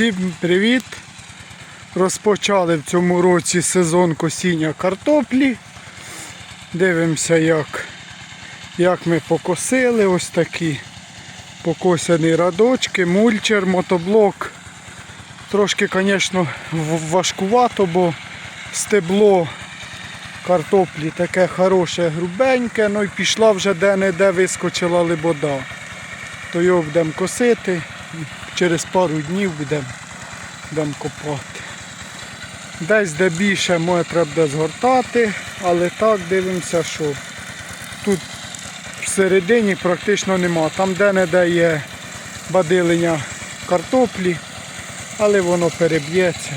Всім привіт! Розпочали в цьому році сезон косіння картоплі. Дивимося, як, як ми покосили. Ось такі покосяні радочки, мульчер, мотоблок. Трошки, звісно, важкувато, бо стебло картоплі таке хороше, грубеньке, ну і пішла вже де-не-де вискочила либода. То його будемо косити, через пару днів будемо будемо копати. Десь де більше може треба згортати, але так дивимося, що тут всередині практично нема. Там де-не-де є бадилення картоплі, але воно переб'ється.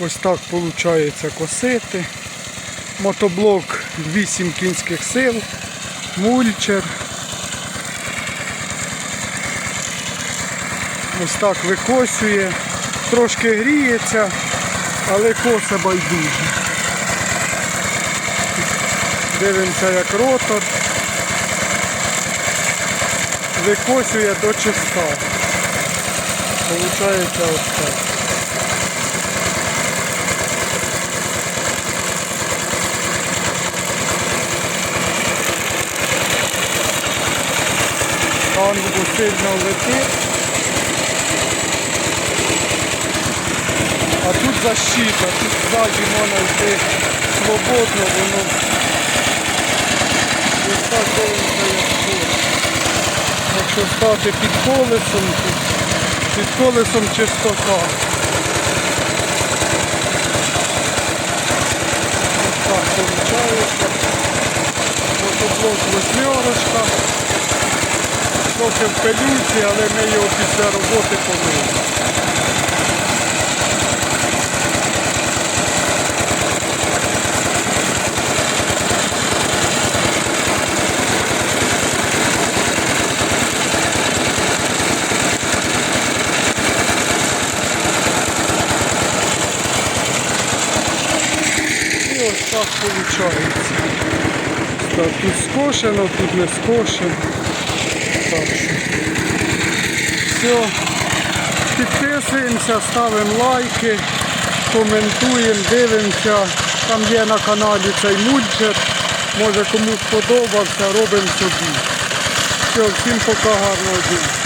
Ось так виходить косити. Мотоблок 8 кінських сил, мульчер. Ось так викосює, трошки гріється, але коса байдуже. Дивимося, як ротор викосює до чиста. Получається ось так. Ангелу сильно летить. Тут защита, тут ззаді можна йти свободно, воно ось так дивиться. Якщо стати під колесом, під колесом чистота. Ось так виходить. Мотоблок восьмерочка. Трохи в пилюці, але ми його після роботи помили. І ось так виходить. Так, тут скошено, тут не скошено. Так що. Все. Підписуємося, ставимо лайки, коментуємо, дивимося. Там є на каналі цей мульчер. Може комусь сподобався, робимо собі. Все, всім пока гарного дня.